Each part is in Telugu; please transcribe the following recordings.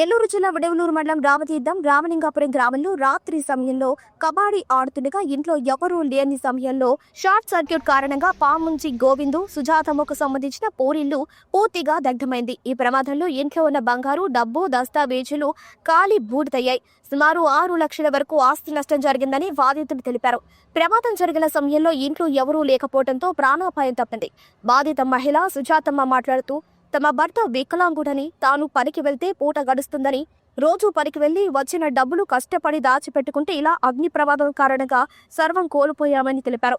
ఏలూరు జిల్లా విడవలూరు మండలం రామతీర్థం రామలింగాపురం గ్రామంలో రాత్రి సమయంలో కబాడీ ఆడుతుండగా ఇంట్లో ఎవరూ లేని సమయంలో షార్ట్ సర్క్యూట్ కారణంగా పాముంచి గోవిందు సుజాతమ్మకు సంబంధించిన పోరిల్లు పూర్తిగా దగ్ధమైంది. ఈ ప్రమాదంలో ఇంట్లో ఉన్న బంగారు డబ్బు దస్తావేజులు కాలి బూడిదయ్యాయి. సుమారు ఆరు లక్షల వరకు ఆస్తి నష్టం జరిగిందని బాధితులు తెలిపారు. ప్రమాదం జరిగిన సమయంలో ఇంట్లో ఎవరూ లేకపోవడంతో ప్రాణాపాయం తప్పింది. బాధిత మహిళ సుజాతమ్మ మాట్లాడుతూ తమ భర్త వికలాంగుడని తాను పనికి వెళ్తే పూట గడుస్తుందని రోజు పనికి వెళ్ళి వచ్చిన డబ్బులు కష్టపడి దాచిపెట్టుకుంటే ఇలా అగ్ని ప్రమాదం కారణంగా సర్వం కోల్పోయామని తెలిపారు.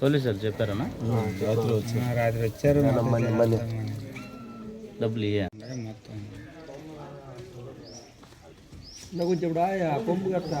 పోలీసులు చెప్పారనా? ఆ, రాత్రి వచ్చారు డబ్బులు కొంచెం పంపు కట్టా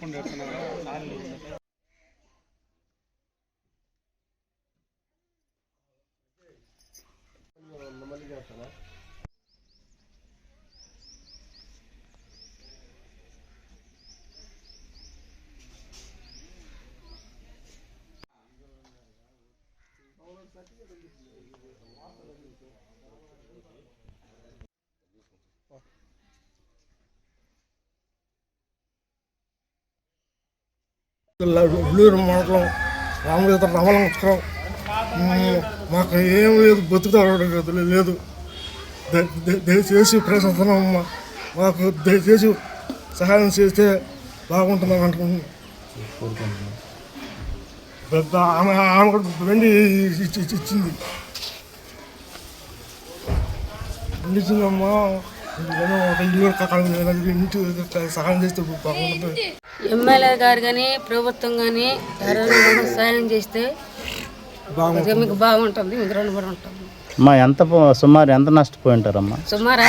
ಕಟ್ಕೊಂಡು ಹೇಳ್ತಾನೆ Bak. ఉల్లూరు మండలం రామలేదు రమలంకరం మాకు ఏం లేదు బతుకుతాడు లేదు. దయచేసి ప్రశ్నిస్తున్నాం అమ్మా. మాకు దయచేసి సహాయం చేస్తే బాగుంటుందని అనుకుంటున్నాను పెద్ద ఆమె ఆమె కూడా వెండి ఇచ్చింది. వెండి ఇచ్చిందమ్మా సహాయం చేస్తే బాగుంటుంది ఎమ్మెల్యే గారు కానీ ప్రభుత్వం కానీ ఎవరైనా సాయం చేస్తే మీకు బాగుంటుంది మీకు రుణపడి ఉంటుంది అమ్మా ఎంత సుమారు ఎంత నష్టపోయి ఉంటారమ్మా? సుమారు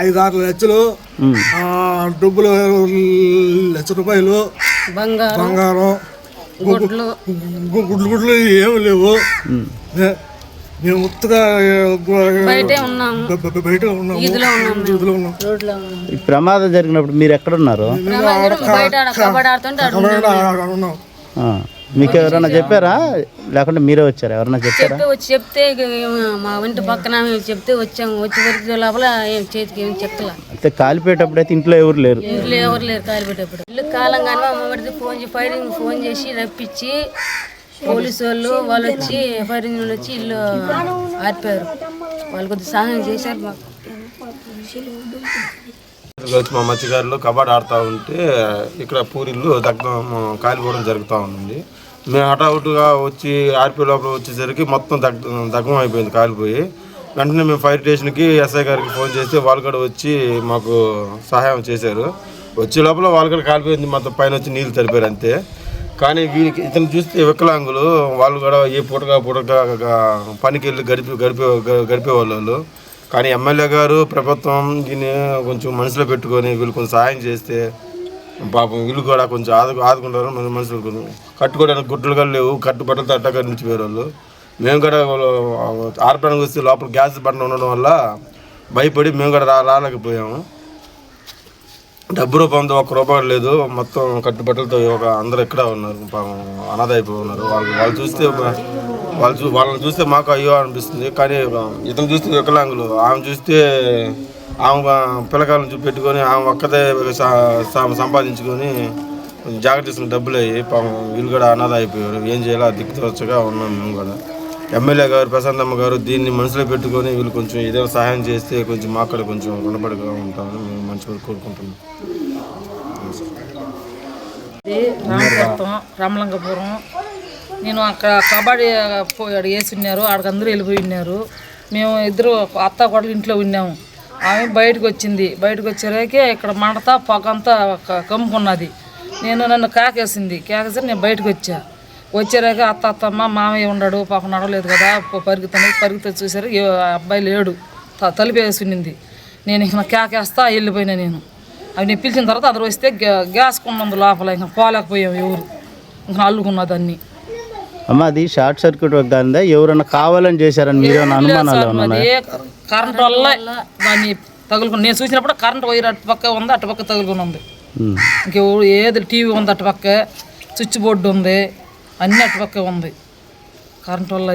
ఐదు ఆరు లక్షల డబ్బులు లక్ష రూపాయలు బంగారం బంగారం గుడ్లు. గుడ్లు గుడ్లు ఏమి లేవు. మేము ఉత్తగా బయటే ఉన్నాము. మేము. ఉన్నాం ఈ ప్రమాదం జరిగినప్పుడు మీరు ఎక్కడున్నారు? ప్రమాదం బయట ఆడ కబడ్డీ ఆడుతుంటే ఆడ ఉన్నాము. ఆడ- ఆడ ఉన్నాం ఆ. మీకు ఎవరైనా చెప్పారా? లేకుంటే మీరే వచ్చారా? ఎవరైనా చెప్పారా? చెప్పి వచ్చి చెప్తే ఇక మా ఇంటి పక్కన ఆమె చెప్తే వచ్చాము. వచ్చి వరకు లోపల ఏం చేతికి ఏం చెప్తలా అయితే కాలిపోయేటప్పుడు అయితే ఇంట్లో ఎవరు లేరు. ఇల్లు ఎవరు లేరు కాలు పెట్టేప్పుడు ఇల్లు కాలంగానే మా ఫోన్ చేసి ఫైరింగ్ ఫోన్ చేసి రప్పించి పోలీసు వాళ్ళు వాళ్ళు వచ్చి ఎఫ్ఐఆర్ వాళ్ళు వచ్చి ఇల్లు ఆర్పారు. వాళ్ళు కొద్దిగా సహాయం చేశారు మాకు. వచ్చి మా మత్స్యకారులు కబడ్డీ ఆడుతూ ఉంటే ఇక్కడ పూరిళ్ళు దగ్ధం కాలిపోవడం జరుగుతూ ఉంది మేము హఠావుట్టుగా వచ్చి ఆర్పీ లోపల వచ్చేసరికి మొత్తం దగ్ దగ్ధం అయిపోయింది కాలిపోయి వెంటనే మేము ఫైర్ స్టేషన్కి ఎస్ఐ గారికి ఫోన్ చేస్తే వాళ్ళు కూడా వచ్చి మాకు సహాయం చేశారు. వచ్చే లోపల వాళ్ళు కూడా కాలిపోయింది మొత్తం పైన వచ్చి నీళ్ళు తడిపారు అంతే. కానీ వీరికి ఇతను చూస్తే వికలాంగులు వాళ్ళు కూడా ఏ పూటగా పూటగా పనికి వెళ్ళి గడిపి గడిపే గడిపేవాళ్ళు. కానీ ఎమ్మెల్యే గారు ప్రభుత్వం దీన్ని కొంచెం మనసులో పెట్టుకొని వీళ్ళు కొంచెం సహాయం చేస్తే పాపం వీళ్ళు కూడా కొంచెం ఆదు ఆదుకుంటారు మన మనుషులు కట్టుకోవడానికి గుడ్డలు కూడా లేవు కట్టు బట్టలు నిలిచిపోయారు వాళ్ళు మేము కూడా వాళ్ళు ఆర్పడానికి వస్తే లోపల గ్యాస్ బండ ఉండడం వల్ల భయపడి మేము కూడా రా రాలేకపోయాము. డబ్బు రూపంతో ఒక్క రూపాయి లేదు. మొత్తం కట్టుబట్టలతో ఒక అందరు ఇక్కడ ఉన్నారు. పాపం అనాథ అయిపోయి ఉన్నారు. వాళ్ళు వాళ్ళు చూస్తే వాళ్ళు చూ వాళ్ళని చూస్తే మాకు అయ్యో అనిపిస్తుంది. కానీ ఇతను చూస్తే వికలాంగులు. ఆమె చూస్తే ఆమె పిల్లకాయలను చూపెట్టుకొని ఆమె ఒక్కదే సంపాదించుకొని జాగ్రత్త డబ్బులు అయ్యి పాపం వీళ్ళు కూడా అనాథ అయిపోయారు. ఏం చేయాలో దిక్కుతోచగా ఉన్నాం మేము కూడా. ఎమ్మెల్యే గారు ప్రశాంతమ్మ గారు దీన్ని మనసులో పెట్టుకొని వీళ్ళు కొంచెం ఏదైనా సహాయం చేస్తే కొంచెం మాకు కూడా కొంచెం రుణపడిగా ఉంటామని మేము మంచిగా కోరుకుంటున్నాం. ఇది రామపురం రామలింగపురం. నేను అక్కడ కబడ్డీ ఆడ వేసి ఉన్నారు ఆడకి అందరూ వెళ్ళిపోయి ఉన్నారు. మేము ఇద్దరు అత్త కొడలు ఇంట్లో ఉన్నాము. ఆమె బయటకు వచ్చింది. బయటకు వచ్చేసరికి ఇక్కడ మంటతా పొగంతా కమ్ముకున్నది నేను నన్ను కాకేసింది. కేకేసి నేను బయటకు వచ్చాను వచ్చారాక అత్త అత్తమ్మ మామయ్య ఉన్నాడు పాప నడవలేదు కదా ప- పరుగుతుంది పరుగుతా చూసారు ఏ అబ్బాయి లేడు. త- తలుపు వేసి ఉన్నింది నేను ఇక కేకేస్తా వెళ్ళిపోయినా నేను. అవి నేను పిలిచిన తర్వాత అందరూ వస్తే గ్యా- గ్యాస్ కొన్నందు లోపల ఇంకా పోలేకపోయాం ఎవరు ఇంకా అల్లుకున్నదాన్ని అమ్మ అది షార్ట్ సర్క్యూట్ వద్దా ఎవరన్నా కావాలని చేశారని మీరేమైనా అనుమానాలు కరెంట్ వల్ల దాన్ని తగులుకుని నేను చూసినప్పుడు కరెంట్ వైర్ అటు పక్క ఉంది అటు పక్క తగులుకుని ఉంది. ఇంకెవరు ఏది టీవీ ఉంది అటు పక్క స్విచ్ బోర్డు ఉంది. అన్ని అటు ఉంది. కరెంట్ వల్ల